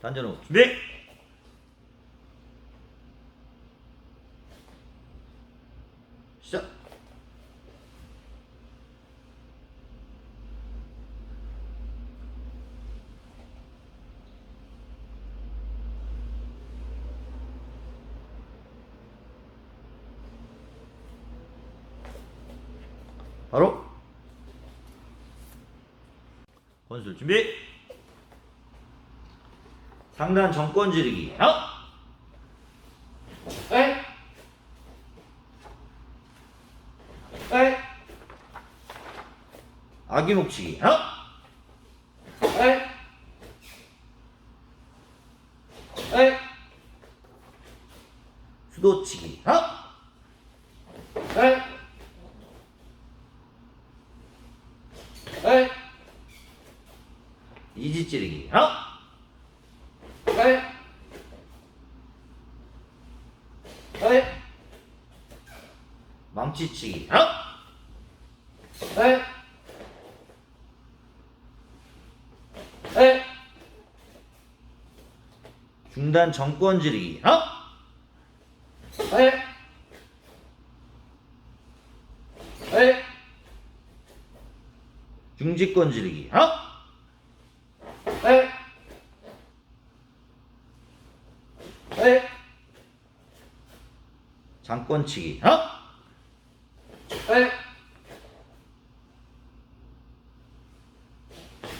단전호 준비 시작. 바로. 건술 준비 상단 정권 지르기 어? 에? 에? 아기 목치기 어? 에? 에? 수도치기 어? 에? 에? 이지 찌르기 어? 에? 에? 망치치기 어? 에? 에? 중단 정권 지르기 어? 에? 에? 중지권 지르기 어? 에? 에? 장권치기 어? 에?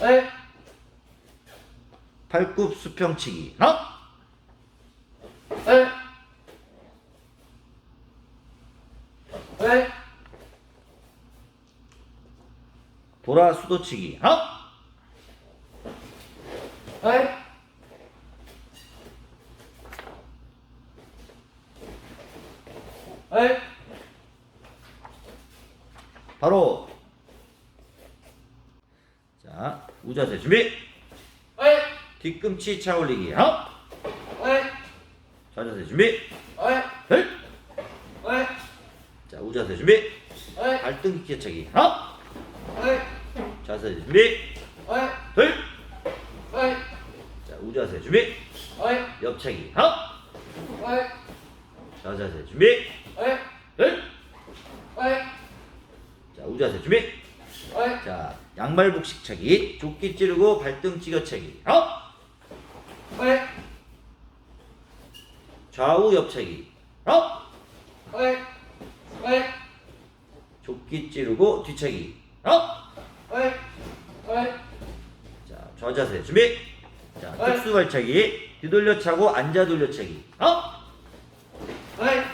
에? 팔굽 수평치기 어? 에? 에? 보라 수도치기 어? 에? 에? 바로 자 우자세 준비 에? 뒤꿈치 차 올리기 어? 에? 좌자세 준비 에? 헐! 에? 자 우자세 준비 에? 발등 끼차기 어? 에? 자세 준비 에? 헐! 에? 자 우자세 준비 에? 옆차기 어? 에? 좌자세 준비 에? 헐! 에? 자 우자세 준비 에? 자 양발 복식 차기 조끼 찌르고 발등 찌겨 차기 어? 에? 좌우 옆차기 어? 에? 에? 조끼 찌르고 뒤차기 어? 에? 에? 자 좌자세 준비 자 어이. 특수 발차기 뒤돌려 차고 앉아 돌려 차기 어? 에?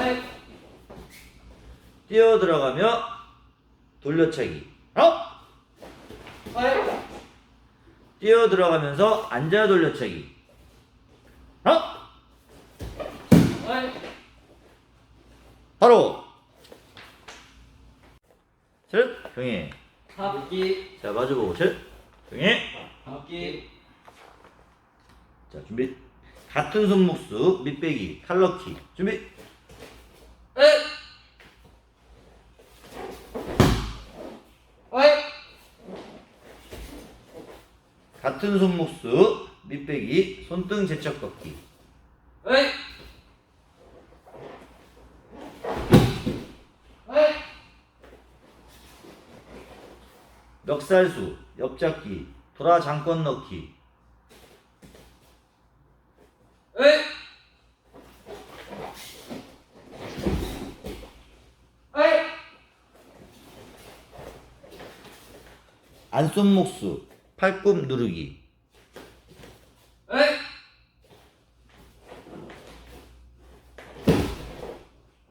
에? 뛰어 들어가며 돌려 차기 어? 에? 뛰어 들어가면서 앉아 돌려 차기 어? 에? 바로! 셋. 정해 합기 자 마주보고 셋. 정해 합기 자 준비. 같은 손목수 밑배기 칼럭키. 준비? 에? 같은 손목수 밑배기 손등 제척 걷기 에? 에? 멱살수 옆잡기 돌아 장권 넣기 에? 에? 안손목수 팔꿈 누르기 에?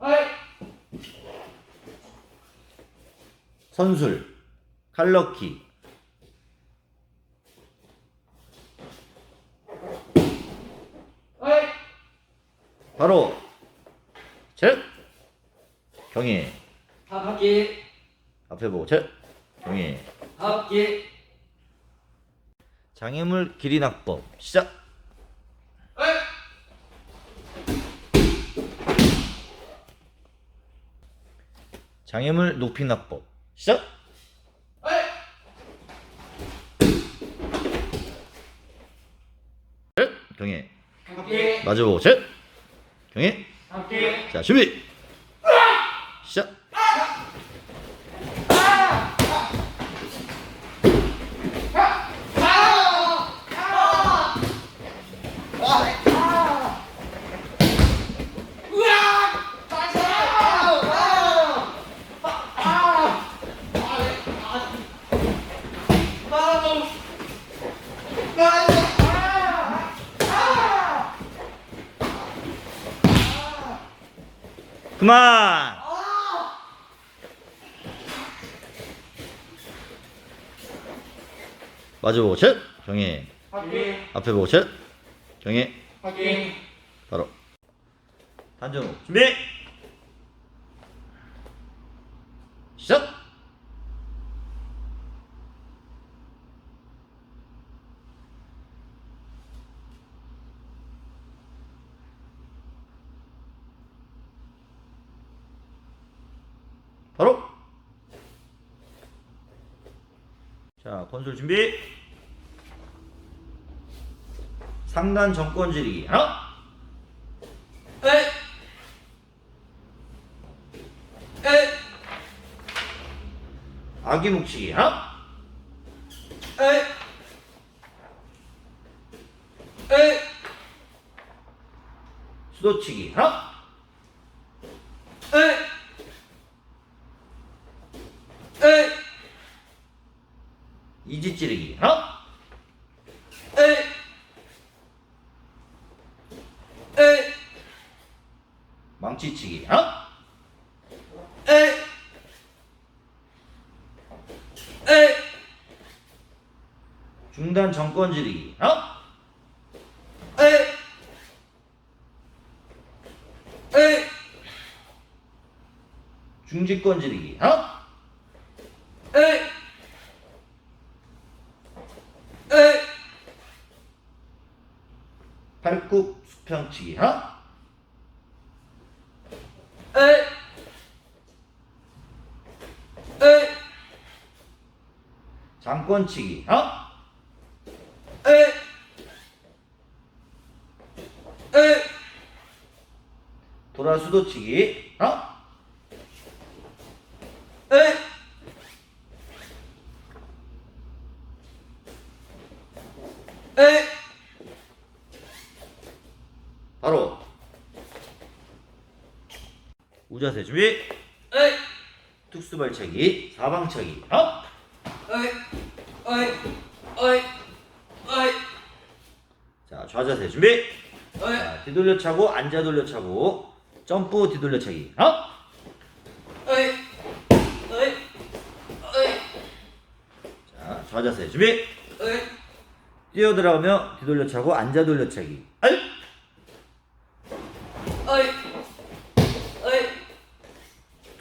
에? 선술 칼럭키 에? 바로 셋 경희 합기 앞에 보고 셋 경희 합기 장애물 길이 낙법 시작. 에? 장애물 높이 낙법 시작 에? 경해 바퀴 마주보고 셋 경해 바퀴 자 준비 그만. 마주 보고 셋. 경해. 바퀴 앞에 보고 셋. 경해. 바퀴 바로. 단전호 준비. 시작 바로! 자 건술 준비! 상단 정권 지르기 하나! 에이 에이 아기 묵치기 하나! 에이 수도치기 하나 에이 에이 이지 찌르기. 하나 에이. 에이. 망치치기. 하나 에이. 에이. 중단 정권 지르기. 하나 에이. 에이. 중지권 지르기. 하나 에이 에이 팔굽 수 평치기 하나 에이. 에이. 장권치기 하나 에이. 에이. 돌아 수도치기 하나 에이. 에이 바로 우자세 준비 에이. 특수발차기 사방차기. 하나 에이. 에이. 에이. 에이. 자 좌자세 준비 에이. 자 뒤돌려 차고 앉아 돌려 차고 점프 뒤돌려 차기. 하나 에이. 에이. 에이. 자 좌자세 준비 에이. 뛰어 들어가며 뒤돌려 차고 앉아 돌려 차기. 에이 에이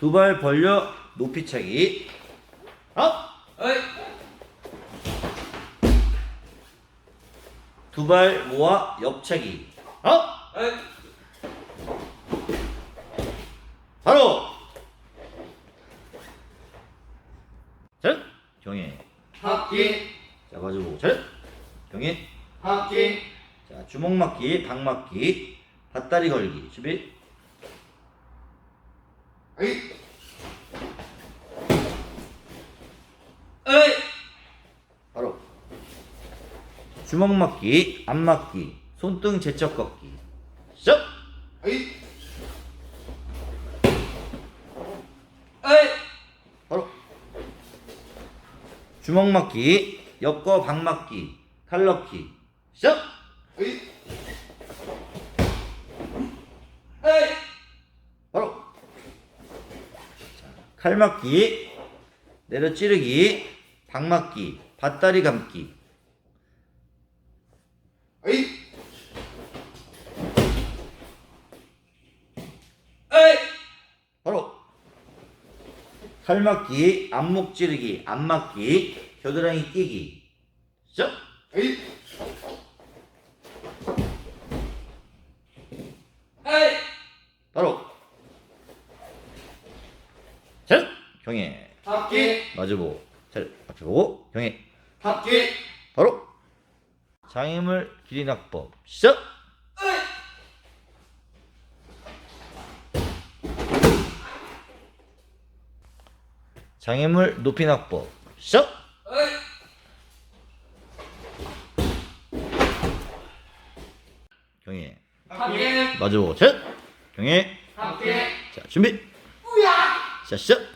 두 발 벌려 높이 차기. 에이. 두발 모아 옆차기. 에이. 바로! 자 경해 자 마주보고. 자 경해 바퀴 자 주먹 맞기 방 맞기 밧다리 걸기. 준비. 에이 에이 바로 주먹 맞기 앞 맞기 손등 제척 걷기. 시작 에이. 에이. 바로. 주먹 맞기 옆거 방 맞기 칼 넣기. 시작 에이. 에이. 바로. 자, 칼 맞기 내려 찌르기 방 맞기 밧다리 감기 에이 에이 바로 칼 맞기 앞목 찌르기 앞 맞기 겨드랑이 끼기. 시작 에이. 에이. 바로. 자 경해 바퀴 마주보고 자 앞에 보고 경해 바퀴 바로. 장애물 길이 낙법. 시작. 장애물 높이 낙법 시작. 경희. 마주 셋. 경희. 자 준비. 자 시작.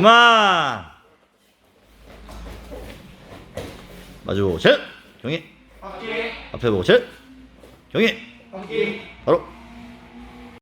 그만. 마주 보고 셋. 경희. 앞에 보고 셋. 경희